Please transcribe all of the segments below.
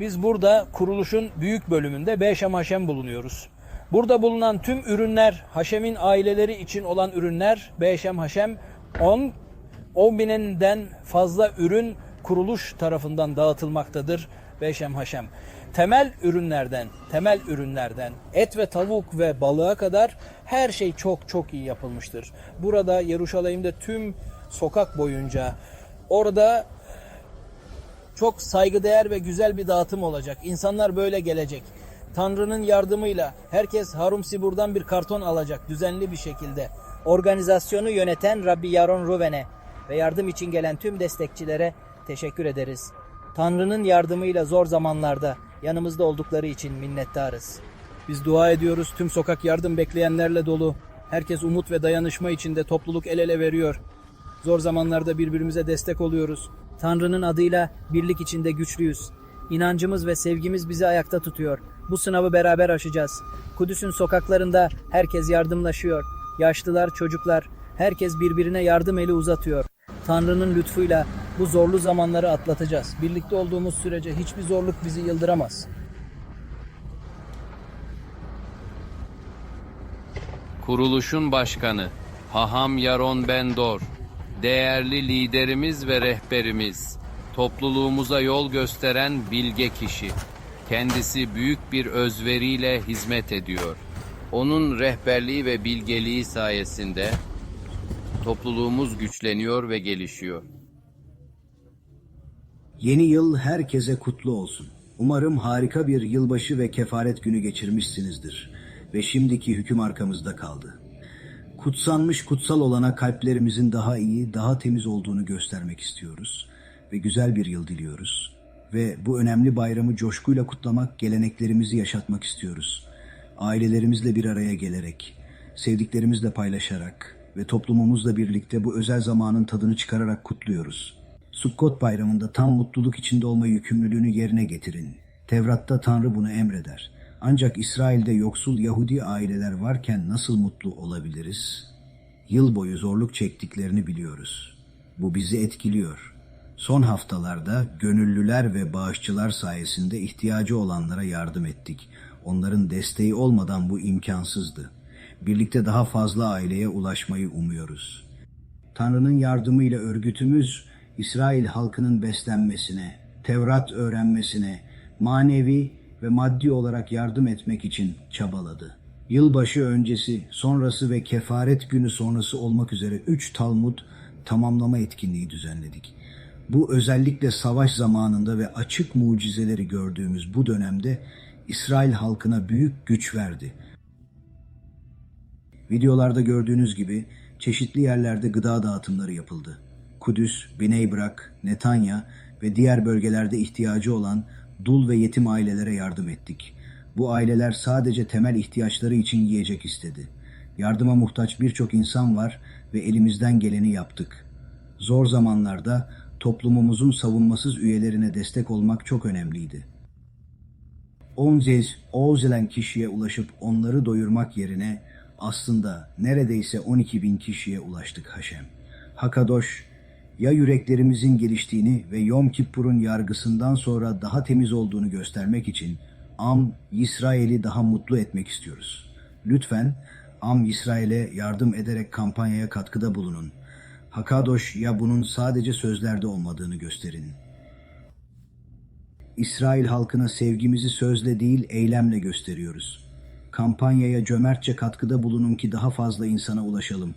Biz burada kuruluşun büyük bölümünde Beşem Haşem bulunuyoruz. Burada bulunan tüm ürünler, Haşem'in aileleri için olan ürünler Beşem Haşem 10 10 bininden fazla ürün kuruluş tarafından dağıtılmaktadır Beşem Haşem. Temel ürünlerden, temel ürünlerden et ve tavuk ve balığa kadar her şey çok çok iyi yapılmıştır. Burada Yeruşalim'de tüm sokak boyunca orada çok saygıdeğer ve güzel bir dağıtım olacak. İnsanlar böyle gelecek. Tanrı'nın yardımıyla herkes Harum Sibur'dan bir karton alacak düzenli bir şekilde. Organizasyonu yöneten Rabbi Yaron Ruven'e ve yardım için gelen tüm destekçilere teşekkür ederiz. Tanrı'nın yardımıyla zor zamanlarda yanımızda oldukları için minnettarız. Biz dua ediyoruz. Tüm sokak yardım bekleyenlerle dolu. Herkes umut ve dayanışma içinde topluluk el ele veriyor. Zor zamanlarda birbirimize destek oluyoruz. Tanrı'nın adıyla birlik içinde güçlüyüz. İnancımız ve sevgimiz bizi ayakta tutuyor. Bu sınavı beraber aşacağız. Kudüs'ün sokaklarında herkes yardımlaşıyor. Yaşlılar, çocuklar, herkes birbirine yardım eli uzatıyor. Tanrı'nın lütfuyla bu zorlu zamanları atlatacağız. Birlikte olduğumuz sürece hiçbir zorluk bizi yıldıramaz. Kuruluşun başkanı Haham Yaron Bendor, değerli liderimiz ve rehberimiz, topluluğumuza yol gösteren bilge kişi. Kendisi büyük bir özveriyle hizmet ediyor. Onun rehberliği ve bilgeliği sayesinde topluluğumuz güçleniyor ve gelişiyor. Yeni yıl herkese kutlu olsun. Umarım harika bir yılbaşı ve kefaret günü geçirmişsinizdir. Ve şimdiki hüküm arkamızda kaldı. Kutsanmış kutsal olana kalplerimizin daha iyi, daha temiz olduğunu göstermek istiyoruz. Ve güzel bir yıl diliyoruz. Ve bu önemli bayramı coşkuyla kutlamak, geleneklerimizi yaşatmak istiyoruz. Ailelerimizle bir araya gelerek, sevdiklerimizle paylaşarak ve toplumumuzla birlikte bu özel zamanın tadını çıkararak kutluyoruz. Sukkot bayramında tam mutluluk içinde olma yükümlülüğünü yerine getirin. Tevrat'ta Tanrı bunu emreder. Ancak İsrail'de yoksul Yahudi aileler varken nasıl mutlu olabiliriz? Yıl boyu zorluk çektiklerini biliyoruz. Bu bizi etkiliyor. Son haftalarda gönüllüler ve bağışçılar sayesinde ihtiyacı olanlara yardım ettik. Onların desteği olmadan bu imkansızdı. Birlikte daha fazla aileye ulaşmayı umuyoruz. Tanrı'nın yardımıyla örgütümüz İsrail halkının beslenmesine, Tevrat öğrenmesine, manevi ve maddi olarak yardım etmek için çabaladı. Yılbaşı öncesi, sonrası ve kefaret günü sonrası olmak üzere üç Talmud tamamlama etkinliği düzenledik. Bu özellikle savaş zamanında ve açık mucizeleri gördüğümüz bu dönemde İsrail halkına büyük güç verdi. Videolarda gördüğünüz gibi çeşitli yerlerde gıda dağıtımları yapıldı. Kudüs, Biney Brak, Netanya ve diğer bölgelerde ihtiyacı olan dul ve yetim ailelere yardım ettik. Bu aileler sadece temel ihtiyaçları için yiyecek istedi. Yardıma muhtaç birçok insan var ve elimizden geleni yaptık. Zor zamanlarda toplumumuzun savunmasız üyelerine destek olmak çok önemliydi. Onziz, Oğuzelen kişiye ulaşıp onları doyurmak yerine aslında neredeyse 12 bin kişiye ulaştık Haşem. Hakadoş, ya yüreklerimizin geliştiğini ve Yom Kippur'un yargısından sonra daha temiz olduğunu göstermek için Am İsrail'i daha mutlu etmek istiyoruz. Lütfen Am İsrail'e yardım ederek kampanyaya katkıda bulunun. Hakadoş ya bunun sadece sözlerde olmadığını gösterin. İsrail halkına sevgimizi sözle değil eylemle gösteriyoruz. Kampanyaya cömertçe katkıda bulunun ki daha fazla insana ulaşalım.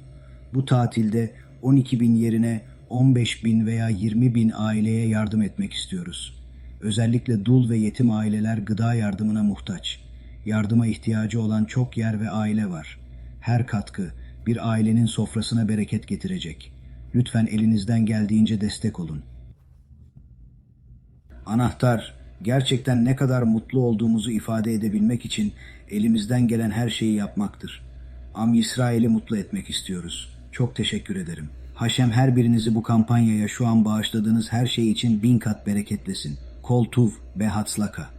Bu tatilde 12 bin yerine 15 bin veya 20 bin aileye yardım etmek istiyoruz. Özellikle dul ve yetim aileler gıda yardımına muhtaç. Yardıma ihtiyacı olan çok yer ve aile var. Her katkı bir ailenin sofrasına bereket getirecek. Lütfen elinizden geldiğince destek olun. Anahtar gerçekten ne kadar mutlu olduğumuzu ifade edebilmek için elimizden gelen her şeyi yapmaktır. Am İsrail'i mutlu etmek istiyoruz. Çok teşekkür ederim. Haşem her birinizi bu kampanyaya şu an bağışladığınız her şey için bin kat bereketlesin. Kol tuv ve hatslaka.